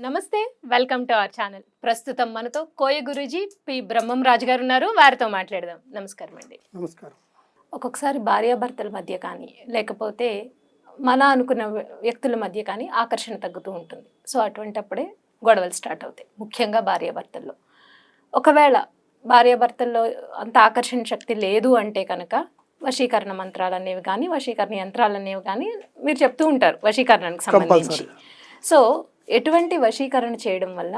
నమస్తే welcome to our channel. ప్రస్తుతం మనతో కోయ గురూజీ పి బ్రహ్మం రాజు గారు ఉన్నారు వారితో మాట్లాడదాం. నమస్కారం అండి. నమస్కారం. ఒక్కొక్కసారి భార్యాభర్తల మధ్య కానీ లేకపోతే మన అనుకున్న వ్య- వ్యక్తుల మధ్య కానీ ఆకర్షణ తగ్గుతూ ఉంటుంది. సో అటువంటప్పుడే గొడవలు స్టార్ట్ అవుతాయి ముఖ్యంగా భార్యాభర్తల్లో. ఒకవేళ భార్యాభర్తల్లో అంత ఆకర్షణ శక్తి లేదు అంటే కనుక వశీకరణ మంత్రాలు అనేవి కానీ వశీకరణ యంత్రాలు అనేవి కానీ మీరు చెప్తూ ఉంటారు వశీకరణకు సంబంధించి. సో ఎటువంటి వశీకరణ చేయడం వల్ల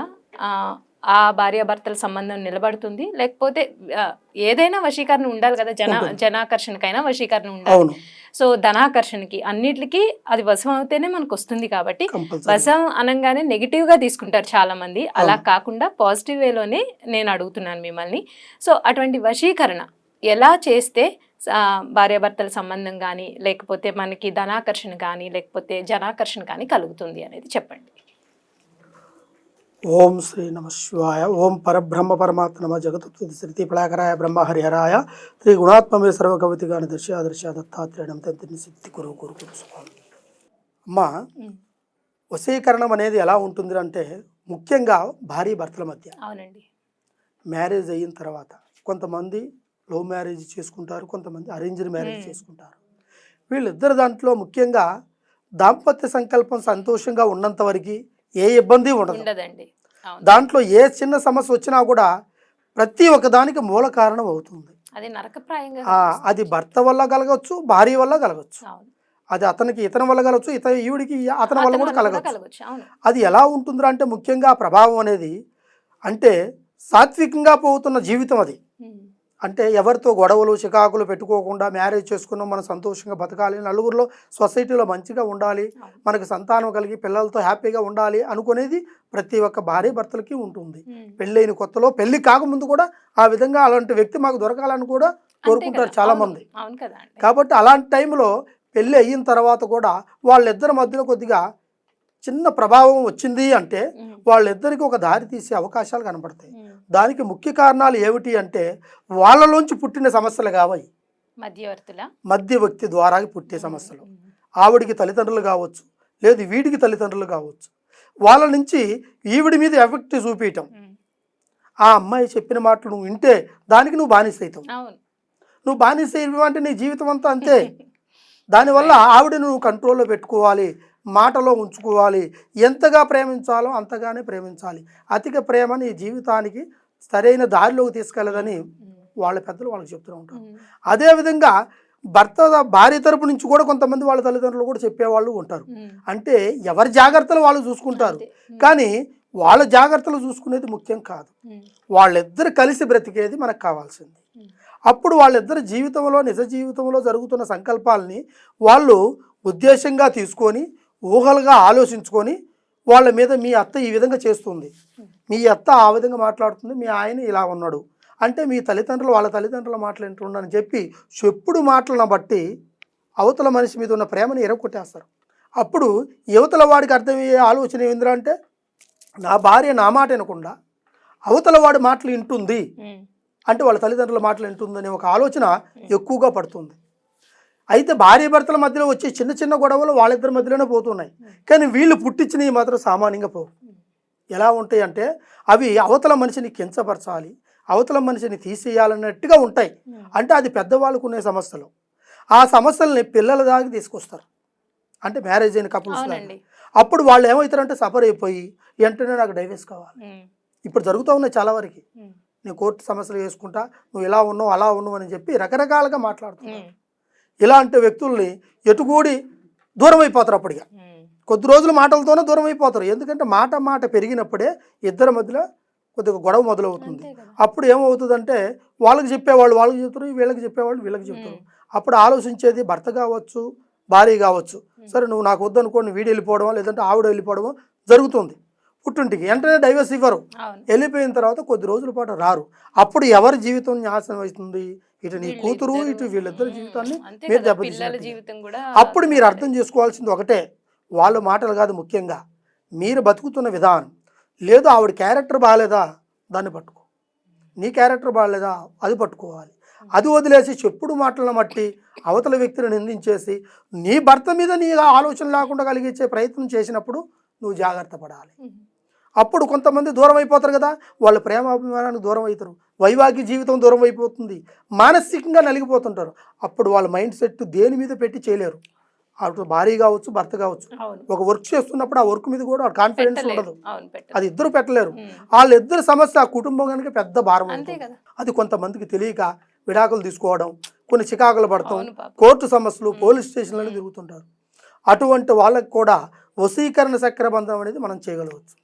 ఆ, భార్యాభర్తల సంబంధం నిలబడుతుంది? లేకపోతే ఏదైనా వశీకరణ ఉండాలి కదా జన. జనాకర్షణకైనా వశీకరణ ఉండాలి. సో ధనాకర్షణకి అన్నిటికీ అది వశం అవుతేనే మనకు వస్తుంది కాబట్టి వశం అనగానే నెగిటివ్గా తీసుకుంటారు చాలా మంది అలా. కాకుండా పాజిటివ్ వేలోనే నేను అడుగుతున్నాను మిమ్మల్ని. సో అటువంటి వశీకరణ ఎలా చేస్తే భార్యాభర్తల సంబంధం కానీ లేకపోతే మనకి ధనాకర్షణ కానీ లేకపోతే జనాకర్షణ కానీ కలుగుతుంది అనేది చెప్పండి. ఓం శ్రీ నమ శివాయ ఓం పరబ్రహ్మ పరమాత్మ నమ జగతత్వ శ్రీతి పళాకరాయ బ్రహ్మ హరిహరాయ శ్రీ గుణాత్మమే గాని దర్శ దర్శ దత్తాత్రేయం తంత్రిని సిద్ధి కురు కురు కురు స్వామి అమ్మ వశీకరణం అనేది ఎలా ఉంటుంది అంటే ముఖ్యంగా భార్య భర్తల మధ్య. అవునండి. మ్యారేజ్ అయిన తర్వాత కొంతమంది లవ్ మ్యారేజ్ చేసుకుంటారు కొంతమంది అరేంజ్డ్ మ్యారేజ్. చేసుకుంటారు. వీళ్ళిద్దరు దాంట్లో ముఖ్యంగా దాంపత్య సంకల్పం సంతోషంగా ఉన్నంత వరకు ఏ ఇబ్బంది ఉండదు. ఉండదండి. దాంట్లో ఏ చిన్న సమస్య వచ్చినా కూడా ప్రతి ఒక్కదానికి మూల కారణం అవుతుంది. అది నరకప్రాయంగా భర్త వల్ల కలగవచ్చు భార్య వల్ల కలగచ్చు. అవును. అది అతనికి ఇతని వల్ల కలగచ్చు ఇతర ఈవిడికి అతని వల్ల కూడా అవును. అది ఎలా ఉంటుందిరా అంటే ముఖ్యంగా ప్రభావం అనేది అంటే సాత్వికంగా పోతున్న జీవితం అది. అంటే ఎవరితో గొడవలు చికాకులు పెట్టుకోకుండా మ్యారేజ్ చేసుకున్నాం మనం సంతోషంగా బతకాలి నలుగురిలో సొసైటీలో మంచిగా ఉండాలి. మనకు సంతానం కలిగి పిల్లలతో హ్యాపీగా ఉండాలి అనుకునేది ప్రతి ఒక్క భార్య భర్తలకి ఉంటుంది. పెళ్ళైన కొత్తలో పెళ్ళి కాకముందు కూడా ఆ విధంగా అలాంటి వ్యక్తి మాకు దొరకాలని కూడా కోరుకుంటారు కదా, చాలా అవును, మంది అవును కదా అండి కాబట్టి అలాంటి టైంలో పెళ్ళి అయిన తర్వాత కూడా వాళ్ళిద్దరి మధ్యలో కొద్దిగా చిన్న ప్రభావం వచ్చింది అంటే. వాళ్ళిద్దరికి ఒక దారి తీసే అవకాశాలు కనపడతాయి. దానికి ముఖ్య కారణాలు ఏమిటి అంటే వాళ్ళలోంచి పుట్టిన సమస్యలు కావాలి మధ్యవర్తుల. మధ్య వ్యక్తి ద్వారా పుట్టే సమస్యలు. ఆవిడికి తల్లిదండ్రులు కావచ్చు లేదు వీడికి తల్లిదండ్రులు కావచ్చు. వాళ్ళ నుంచి ఈవిడి మీద ఎఫెక్ట్ చూపించటం. ఆ అమ్మాయి చెప్పిన మాటలు నువ్వు వింటే దానికి నువ్వు బానిస అవుతావు నువ్వు బానిస అంటే నీ జీవితం అంతా. అంతే దానివల్ల ఆవిడని నువ్వు కంట్రోల్లో పెట్టుకోవాలి. మాటలో ఉంచుకోవాలి ఎంతగా ప్రేమించాలో అంతగానే ప్రేమించాలి అధిక ప్రేమ నీ జీవితానికి సరైన దారిలోకి తీసుకెళ్ళదని. వాళ్ళ పెద్దలు వాళ్ళకి చెప్తూ ఉంటారు. అదేవిధంగా భర్త భార్య తరపు నుంచి కూడా కొంతమంది వాళ్ళ తల్లిదండ్రులు కూడా చెప్పేవాళ్ళు ఉంటారు. అంటే ఎవరి జాగ్రత్తలు వాళ్ళు చూసుకుంటారు. కానీ వాళ్ళ జాగ్రత్తలు చూసుకునేది ముఖ్యం కాదు. వాళ్ళిద్దరు కలిసి బ్రతికేది మనకు కావాల్సింది. అప్పుడు వాళ్ళిద్దరు జీవితంలో నిజ జీవితంలో జరుగుతున్న సంకల్పాలని వాళ్ళు ఉద్దేశంగా తీసుకొని ఊహలుగా ఆలోచించుకొని వాళ్ళ మీద మీ అత్త ఈ విధంగా చేస్తుంది. మీ అత్త ఆ విధంగా మాట్లాడుతుంది మీ ఆయన ఇలా ఉన్నాడు. అంటే మీ తల్లిదండ్రులు వాళ్ళ తల్లిదండ్రుల మాటలు వింటుండని చెప్పి చెప్పుడు మాటలను బట్టి అవతల మనిషి మీద ఉన్న ప్రేమని ఎరగొట్టేస్తారు. అప్పుడు యువతల వాడికి అర్థమయ్యే ఆలోచన ఏందిరా అంటే నా భార్య నా మాట వినకుండా అవతల వాడి మాటలు వింటుంది. అంటే వాళ్ళ తల్లిదండ్రుల మాటలు వింటుందనే ఒక ఆలోచన ఎక్కువగా పడుతుంది. అయితే భార్య భర్తల మధ్యలో వచ్చే చిన్న చిన్న గొడవలు వాళ్ళిద్దరి మధ్యలోనే పోతున్నాయి. కానీ వీళ్ళు పుట్టించినవి మాత్రం సామాన్యంగా పోవు. ఎలా ఉంటాయి అంటే అవి అవతల మనిషిని కించపరచాలి అవతల మనిషిని తీసేయాలన్నట్టుగా ఉంటాయి. అంటే అది పెద్దవాళ్ళకు ఉండే సమస్యలు. ఆ సమస్యల్ని పిల్లల దాకా తీసుకొస్తారు. అంటే మ్యారేజ్ అయిన కపుల్స్ అప్పుడు వాళ్ళు ఏమవుతారంటే సఫర్ అయిపోయి వెంటనే నాకు డైవర్స్ కావాలి. ఇప్పుడు జరుగుతూ ఉన్నాయి చాలా వరకు. నేను కోర్టు సమస్యలు చేసుకుంటా నువ్వు ఇలా ఉన్నావు అలా ఉన్నావు అని చెప్పి రకరకాలుగా మాట్లాడుతున్నావు. ఇలాంటి వ్యక్తుల్ని ఎటుగూడి దూరం అయిపోతారు అప్పటిగా. కొద్ది రోజులు మాటలతోనే దూరం అయిపోతారు ఎందుకంటే మాట మాట పెరిగినప్పుడే ఇద్దరి మధ్యలో కొద్దిగా గొడవ మొదలవుతుంది. అప్పుడు ఏమవుతుందంటే వాళ్ళకి చెప్పేవాళ్ళు వాళ్ళకి చెప్తారు వీళ్ళకి చెప్పేవాళ్ళు వీళ్ళకి చెప్తారు. అప్పుడు ఆలోచించేది భర్త కావచ్చు భార్య కావచ్చు. సరే నువ్వు నాకు వద్దనుకోండి వీడు వెళ్ళిపోవడం లేదంటే ఆవిడ వెళ్ళిపోవడం జరుగుతుంది. పుట్టింటికి వెంటనే డైవర్స్ ఇవ్వరు. వెళ్ళిపోయిన తర్వాత కొద్ది రోజుల పాటు రారు. అప్పుడు ఎవరి జీవితం నాశనం అవుతుంది? ఇటు నీ కూతురు ఇటు వీళ్ళిద్దరి జీవితాన్ని మీరు కూడా అప్పుడు మీరు అర్థం చేసుకోవాల్సింది ఒకటే వాళ్ళ మాటలు కాదు ముఖ్యంగా. మీరు బతుకుతున్న విధానం. లేదు ఆవిడ క్యారెక్టర్ బాగాలేదా? దాన్ని పట్టుకో. నీ క్యారెక్టర్ బాగాలేదా? అది పట్టుకోవాలి. అది వదిలేసి చెప్పుడు మాటలను మట్టి అవతల వ్యక్తిని నిందించేసి నీ భర్త మీద నీ ఆలోచన లేకుండా కలిగించే ప్రయత్నం చేసినప్పుడు నువ్వు జాగ్రత్త పడాలి. అప్పుడు కొంతమంది దూరం అయిపోతారు కదా. వాళ్ళ ప్రేమాభిమానానికి దూరం అవుతారు. వైవాహిక జీవితం దూరం అయిపోతుంది. మానసికంగా నలిగిపోతుంటారు. అప్పుడు వాళ్ళ మైండ్ సెట్ దేని మీద పెట్టి చేయలేరు. అటు భార్య కావచ్చు భర్త కావచ్చు. ఒక వర్క్ చేస్తున్నప్పుడు ఆ వర్క్ మీద కూడా కాన్ఫిడెన్స్ ఉండదు. అది ఇద్దరు పెట్టలేరు. వాళ్ళిద్దరు సమస్య ఆ కుటుంబం కనుక పెద్ద భారం అది కొంతమందికి తెలియక విడాకులు తీసుకోవడం కొన్ని చికాకులు పడతాం కోర్టు సమస్యలు పోలీస్ స్టేషన్లలో తిరుగుతుంటారు. అటువంటి వాళ్ళకి కూడా వశీకరణ చక్రబంధం అనేది మనం చేయగలవచ్చు.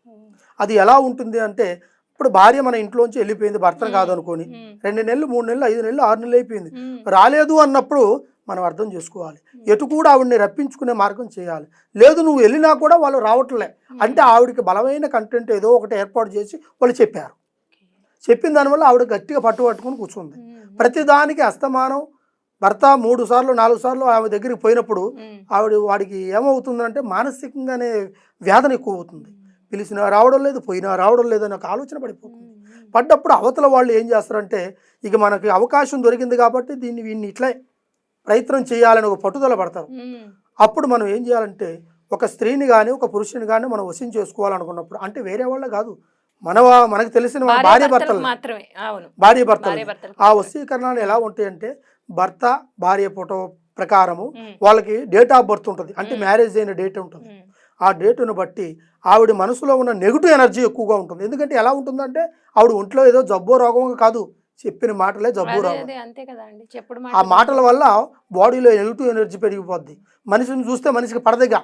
అది ఎలా ఉంటుంది అంటే ఇప్పుడు భార్య మన ఇంట్లోంచి వెళ్ళిపోయింది భర్తను కాదనుకొని. రెండు నెలలు మూడు నెలలు ఐదు నెలలు ఆరు నెలలు అయిపోయింది. రాలేదు అన్నప్పుడు మనం అర్థం చేసుకోవాలి. ఎటు కూడా ఆవిడని రప్పించుకునే మార్గం చేయాలి. లేదు నువ్వు వెళ్ళినా కూడా వాళ్ళు రావట్లే. అంటే ఆవిడకి బలమైన కంటెంట్ ఏదో ఒకటి ఏర్పాటు చేసి వాళ్ళు చెప్పారు. చెప్పిన దానివల్ల ఆవిడ గట్టిగా పట్టు పట్టుకొని కూర్చుంది. ప్రతిదానికి అస్తమానం భర్త మూడు సార్లు నాలుగు సార్లు ఆమె దగ్గరికి పోయినప్పుడు ఆవిడ వాడికి ఏమవుతుందంటే మానసికంగానే వేదన ఎక్కువ అవుతుంది పిలిచినా రావడం లేదు పోయినా రావడం లేదు అనే ఒక ఆలోచన పడిపోతుంది. పడ్డప్పుడు అవతల వాళ్ళు ఏం చేస్తారంటే ఇక మనకి అవకాశం దొరికింది కాబట్టి దీన్ని వీడిని ఇట్లే ప్రయత్నం చేయాలని ఒక పట్టుదల పడతారు. అప్పుడు మనం ఏం చేయాలంటే ఒక స్త్రీని కానీ ఒక పురుషుని కానీ మనం వశం చేసుకోవాలనుకున్నప్పుడు అంటే వేరే వాళ్ళ కాదు మన మనకు తెలిసిన భార్య భర్తలు. భార్య భర్తలు. ఆ వశీకరణాలు ఎలా ఉంటాయంటే భర్త భార్య ఫోటో ప్రకారము వాళ్ళకి డేట్ ఆఫ్ బర్త్ ఉంటుంది. అంటే. మ్యారేజ్ అయిన డేట్ ఉంటుంది. ఆ డేటును బట్టి ఆవిడ మనసులో ఉన్న నెగిటివ్ ఎనర్జీ ఎక్కువగా ఉంటుంది. ఎందుకంటే ఎలా ఉంటుందంటే ఆవిడ ఒంట్లో ఏదో జబ్బో రోగం కాదు. చెప్పిన మాటలే జబ్బు రోగం. ఆ మాటల వల్ల బాడీలో నెగిటివ్ ఎనర్జీ పెరిగిపోద్ది. మనిషిని చూస్తే మనిషికి పడదగా.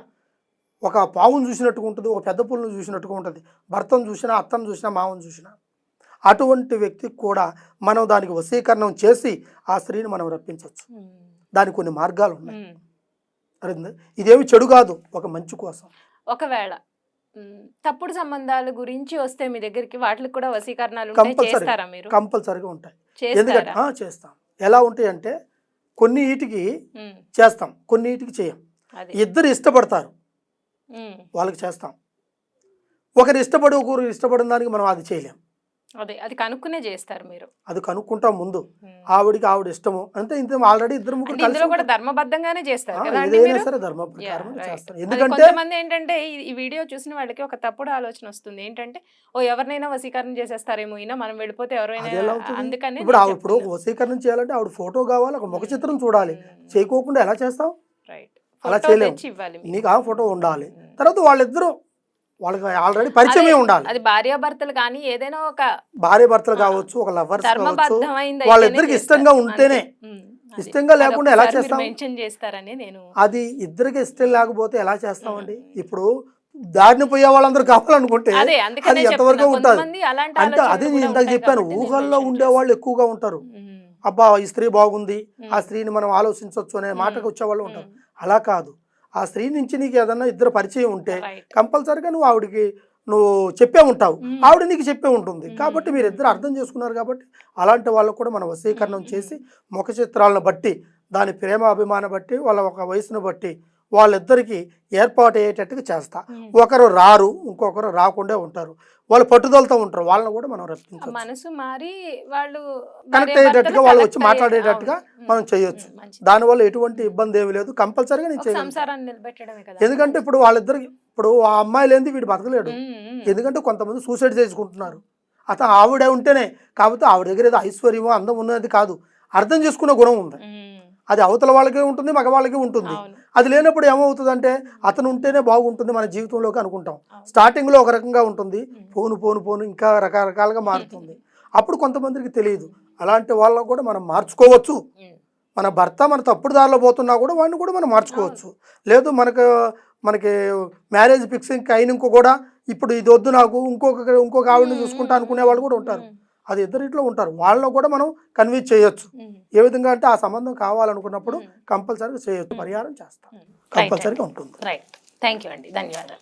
ఒక పావును చూసినట్టుగా ఉంటుంది ఒక పెద్ద పుల్లను చూసినట్టుగా ఉంటుంది. భర్తను చూసినా అత్తను చూసినా మామను చూసినా. అటువంటి వ్యక్తికి కూడా మనం దానికి వశీకరణం చేసి ఆ స్త్రీని మనం రప్పించవచ్చు. దానికి కొన్ని మార్గాలు ఉన్నాయి. ఇదేమి చెడు కాదు ఒక మంచి కోసం. ఒకవేళ తప్పుడు సంబంధాల గురించి వస్తే మీ దగ్గరికి వాటికి కూడా Compulsory. చేస్తారా మీరు? కంపల్సరీగా ఉంటాయి. ఎందుకంటే చేస్తాం. ఎలా ఉంటాయి అంటే కొన్ని ఉమ్, చేస్తాం కొన్ని వీటికి చేయం. ఇద్దరు ఇష్టపడతారు. వాళ్ళకి చేస్తాం. ఒకరు ఇష్టపడి ఒకరు ఇష్టపడిన దానికి మనం అది చేయలేం. అదే అది కనుక్కునే చేస్తారు మీరు. అది కనుక్కుంటాం ముందు. ఆవిడికి ఆవిడ ఇష్టము. అంటే ఇంత ఆల్రెడీ ఇద్దరు ముగ్గురు ఇందులో కూడా. ధర్మబద్ధంగానే చేస్తారు ఏదైనా సరే ధర్మ ఎందుకంటే కొంతమంది ఏంటంటే ఈ- వీడియో చూసిన వాళ్ళకి ఒక తప్పుడు ఆలోచన వస్తుంది. ఏంటంటే ఓ ఎవరినైనా వశీకరణ చేసేస్తారేమో ఈయన మనం వెళ్ళిపోతే ఎవరైనా? అందుకని ఇప్పుడు ఇప్పుడు ఒక వశీకరణ చేయాలంటే ఆవిడ ఫోటో కావాలి ఒక ముఖ చిత్రం చూడాలి. చేయకోకుండా ఎలా చేస్తాం రైట్ అలా చేయలేము. మీరు. నీకు ఆ ఫోటో ఉండాలి. తర్వాత వాళ్ళిద్దరూ వాళ్ళకి ఆల్రెడీ పరిచయమే ఉండాలి. అది భార్యాభర్తలు కానీ ఏదైనా ఒక భార్య భర్తలు ఆ, కావచ్చు ఒక లవర్స్ కావచ్చు వాళ్ళిద్దరికి ఇష్టంగా ఉంటేనే ఇష్టంగా లేకుండా ఎలా చేస్తాం? మెన్షన్ చేస్తారని నేను అది ఇద్దరికి ఇష్టం లేకపోతే ఎలా చేస్తామండి? ఇప్పుడు దారిని పోయే వాళ్ళందరూ కావాలనుకుంటే అదే ఎంతవరకు. ఉంటుంది? అంటే అది నేను ఇందాక చెప్పాను ఊహల్లో ఉండే వాళ్ళు ఎక్కువగా ఉంటారు. అబ్బా ఈ స్త్రీ బాగుంది ఆ స్త్రీని మనం ఆలోచించవచ్చు అనే మాటకు వచ్చే వాళ్ళు ఉంటారు. అలా కాదు. ఆ స్త్రీ నుంచి నీకు ఏదన్నా ఇద్దరు పరిచయం ఉంటే. కంపల్సరిగా నువ్వు ఆవిడకి నువ్వు చెప్పే ఉంటావు ఆవిడ నీకు చెప్పే ఉంటుంది. కాబట్టి మీరు ఇద్దరు అర్థం చేసుకున్నారు కాబట్టి అలాంటి వాళ్ళకు కూడా మనం వశీకరణం చేసి ముఖ చిత్రాలను బట్టి దాని ప్రేమ అభిమానం బట్టి వాళ్ళ ఒక వయసును బట్టి వాళ్ళిద్దరికి ఏర్పాటు అయ్యేటట్టుగా చేస్తా. ఒకరు రారు ఇంకొకరు రాకుండా ఉంటారు వాళ్ళు పట్టుదలతో ఉంటారు వాళ్ళని కూడా మనం రప్పించవచ్చు మనసు మారి వాళ్ళు కనెక్ట్ అయ్యేటట్టుగా వాళ్ళు వచ్చి మాట్లాడేటట్టుగా. మనం చేయొచ్చు. దానివల్ల ఎటువంటి ఇబ్బంది ఏమి లేదు. కంపల్సరీగా నేను కదా. ఎందుకంటే ఇప్పుడు వాళ్ళిద్దరికి ఇప్పుడు ఆ అమ్మాయి లేనిది వీడు బతకలేడు. ఎందుకంటే కొంతమంది సూసైడ్ చేసుకుంటున్నారు. అతను ఆవిడ ఉంటేనే కాకపోతే ఆవిడ దగ్గర ఏదో ఐశ్వర్యమో అందం ఉన్నది కాదు. అర్థం చేసుకునే గుణం ఉంది. అది అవతల వాళ్ళకే ఉంటుంది మగవాళ్ళకి ఉంటుంది. అది లేనప్పుడు ఏమవుతుందంటే అతను ఉంటేనే బాగుంటుంది మన జీవితంలోకి అనుకుంటాం. స్టార్టింగ్లో ఒక రకంగా ఉంటుంది. పోను పోను పోను ఇంకా రకరకాలుగా మారుతుంది. అప్పుడు కొంతమందికి తెలియదు. అలాంటి వాళ్ళకు కూడా మనం మార్చుకోవచ్చు. మన భర్త మన తప్పుడు దారిలో పోతున్నా కూడా వాడిని కూడా మనం మార్చుకోవచ్చు. లేదు మనకు మనకి మ్యారేజ్ ఫిక్సింగ్ అయినాక కూడా ఇప్పుడు ఇది వద్దు నాకు ఇంకొక ఇంకొక ఆవిడని చూసుకుంటా అనుకునే వాళ్ళు కూడా ఉంటారు. అది ఇద్దరిట్లో ఉంటారు. వాళ్ళని కూడా మనం కన్విన్స్ చేయొచ్చు. ఏ విధంగా అంటే ఆ సంబంధం కావాలనుకున్నప్పుడు. కంపల్సరీగా చేయొచ్చు. పరిహారం చేస్తాం. కంపల్సరీగా ఉంటుంది. రైట్. థ్యాంక్ యూ అండి. ధన్యవాదాలు.